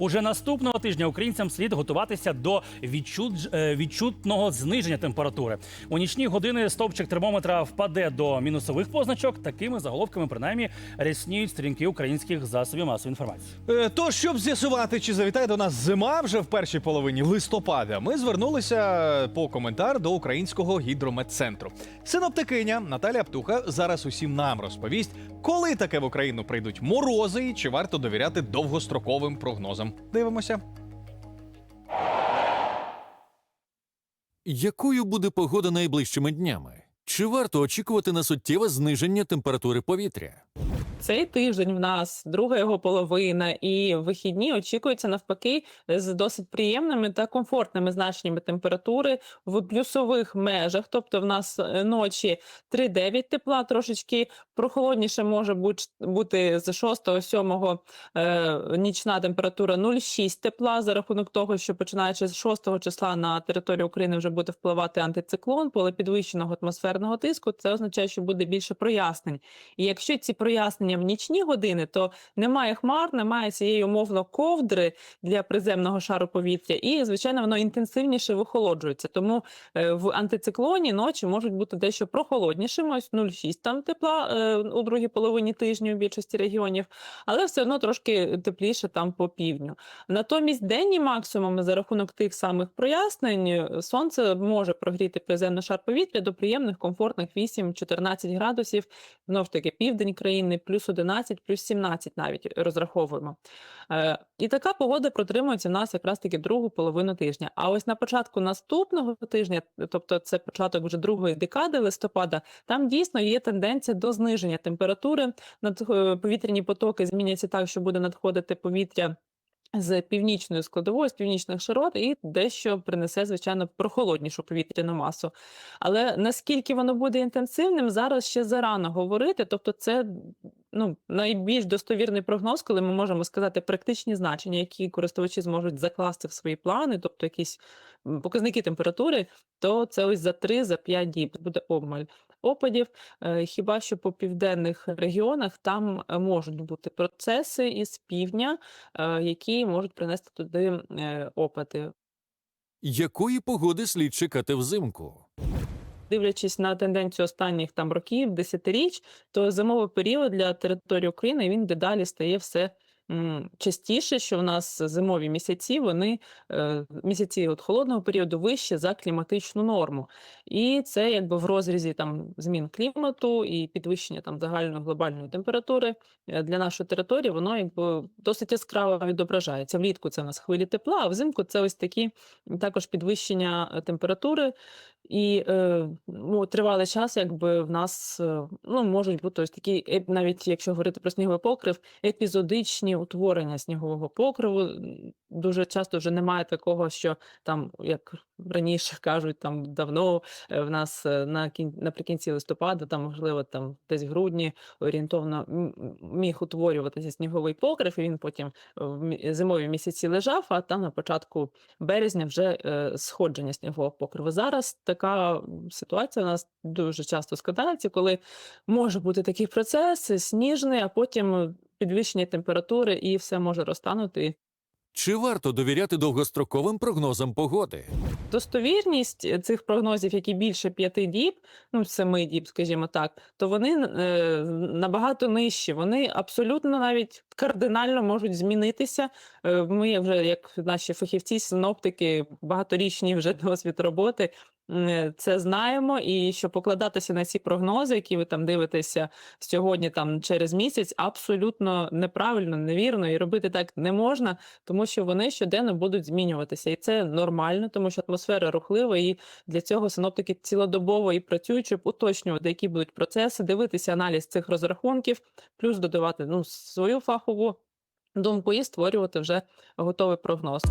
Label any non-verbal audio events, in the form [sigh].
Уже наступного тижня українцям слід готуватися до відчут, е, відчутного зниження температури. У нічні години стовпчик термометра впаде до мінусових позначок. Такими заголовками принаймні рясніють сторінки українських засобів масової інформації. Е, Тож, щоб з'ясувати, чи завітає до нас зима вже в першій половині листопада, ми звернулися по коментар до українського гідрометцентру. Синоптикиня Наталя Птуха зараз усім нам розповість, коли таке в Україну прийдуть морози і чи варто довіряти довгостроковим прогнозам. Дивимося. Якою буде погода найближчими днями? Чи варто очікувати на суттєве зниження температури повітря? Цей тиждень в нас друга його половина, і вихідні очікуються навпаки з досить приємними та комфортними значеннями температури в плюсових межах. Тобто, в нас е, ночі 3-9 тепла, трошечки прохолодніше може бути, з 6-7 е, нічна температура 0,6 тепла за рахунок того, що починаючи з 6 числа на територію України вже буде впливати антициклон, поле підвищеного атмосферного тиску. Це означає, що буде більше прояснень. І якщо ці прояснення в нічні години, то немає хмар, немає цієї умовно ковдри для приземного шару повітря, і звичайно воно інтенсивніше вихолоджується. Тому е, в антициклоні ночі можуть бути дещо прохолоднішими, ось 0,6 там тепла е, у другій половині тижня у більшості регіонів, але все одно трошки тепліше там по півдню. Натомість денні максимуми за рахунок тих самих прояснень е, сонце може прогріти приземний шар повітря до приємних, комфортних 8-14 градусів. Знову ж таки, південь країни плюс 11, плюс 17 навіть розраховуємо. Е, і така погода протримується в нас якраз таки другу половину тижня. А ось на початку наступного тижня, тобто це початок вже другої декади листопада, там дійсно є тенденція до зниження температури. Е, повітряні потоки зміняться так, що буде надходити повітря. З північної складової, з північних широт, і дещо принесе, звичайно, прохолоднішу повітряну масу. Але наскільки воно буде інтенсивним, зараз ще зарано говорити. Тобто, це ну, найбільш достовірний прогноз, коли ми можемо сказати практичні значення, які користувачі зможуть закласти в свої плани, тобто якісь показники температури, то це ось за 3-5 діб буде обмаль опадів. Е, Хіба що по південних регіонах там е, можуть бути процеси із півдня, е, які можуть принести туди опади. Якої погоди слід чекати взимку? Дивлячись на тенденцію останніх там років, десятиріч, то зимовий період для території України він дедалі стає все частіше, що в нас зимові місяці, вони е, місяці от холодного періоду вище за кліматичну норму. І це якби в розрізі там змін клімату і підвищення там загальної глобальної температури е, для нашої території, воно якби досить яскраво відображається. Влітку це в нас хвилі тепла, а взимку це ось такі також підвищення е, температури. І е, ну, тривалий час, якби в нас ну, можуть бути ось такі, навіть якщо говорити про сніговий покрив, епізодичні утворення снігового покриву. Дуже часто вже немає такого, що там, як раніше [laughs] кажуть, там давно е, в нас е, на кін... наприкінці листопада, там можливо там десь в грудні орієнтовно міг утворюватися сніговий покрив, і він потім в зимові місяці лежав, а там на початку березня вже е, сходження снігового покриву. Зараз така ситуація у нас дуже часто складається, коли може бути такий процес сніжний, а потім підвищення температури і все може розтанути. Чи варто довіряти довгостроковим прогнозам погоди? Достовірність е, цих прогнозів, які більше п'яти діб, ну семи діб, скажімо так, то вони е, набагато нижчі. Вони абсолютно навіть кардинально можуть змінитися. Е, ми вже, як наші фахівці, синоптики, багаторічні вже [laughs] досвід роботи. М, Це знаємо, і що покладатися на ці прогнози, які ви там дивитеся сьогодні, там через місяць, абсолютно неправильно, невірно, і робити так не можна, тому що вони щоденно будуть змінюватися, і це нормально, тому що атмосфера рухлива, і для цього синоптики цілодобово і працюють, щоб уточнювати, які будуть процеси, дивитися аналіз цих розрахунків, плюс додавати ну свою фахову думку і створювати вже готовий прогноз.